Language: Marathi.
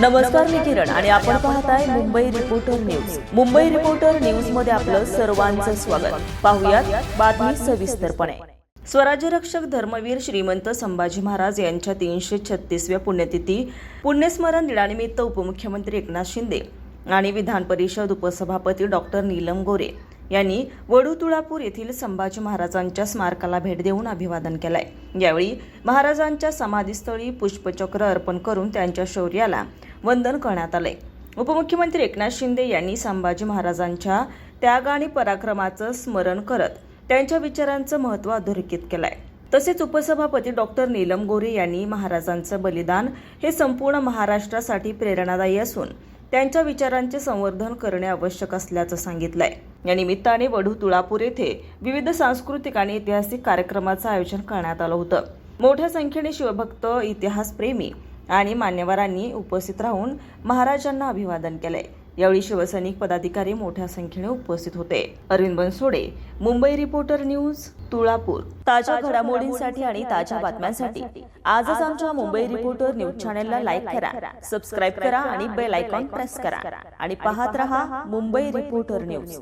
नमस्कार मी किरण आणि आपण पाहताय Mumbai reporter news Mumbai reporter न्यूजमध्ये आपलं सर्वांचं स्वागत. पाहुयात बातमी सविस्तरपणे. स्वराज्य रक्षक धर्मवीर श्रीमंत संभाजी महाराज यांच्या तीनशे छत्तीसव्या पुण्यतिथी पुण्यस्मरण दिनानिमित्त उपमुख्यमंत्री एकनाथ शिंदे आणि विधान परिषद उपसभापती डॉक्टर नीलम गोरे यांनी वडू तुळापूर येथील संभाजी महाराजांच्या स्मारकाला भेट देऊन अभिवादन केलंय. यावेळी महाराजांच्या समाधीस्थळी पुष्पचक्र अर्पण करून त्यांच्या शौर्याला वंदन करण्यात आलंय. उपमुख्यमंत्री एकनाथ शिंदे यांनी संभाजी महाराजांच्या त्याग आणि पराक्रमाचं स्मरण करत त्यांच्या विचारांचं महत्त्व अधोरेखित केलंय. तसेच उपसभापती डॉक्टर नीलम गोरे यांनी महाराजांचं बलिदान हे संपूर्ण महाराष्ट्रासाठी प्रेरणादायी असून त्यांच्या विचारांचे संवर्धन करणे आवश्यक असल्याचं सांगितलंय. या निमित्ताने वढू तुळापूर येथे विविध सांस्कृतिक आणि ऐतिहासिक कार्यक्रमाचं आयोजन करण्यात आलं होतं. मोठ्या संख्येने शिवभक्त इतिहासप्रेमी आणि मान्यवरांनी उपस्थित राहून महाराजांना अभिवादन केलंय. यावेळी शिवसैनिक पदाधिकारी मोठ्या संख्येने उपस्थित होते. Arvind Bansode Mumbai reporter news Tulapur. ताज्या घडामोडींसाठी आणि ताज्या बातम्यांसाठी आजच आमच्या मुंबई रिपोर्टर न्यूज चॅनलला लाईक करा सबस्क्राईब करा आणि बेल आयकॉन प्रेस करा. आणि पाहत रहा मुंबई रिपोर्टर न्यूज.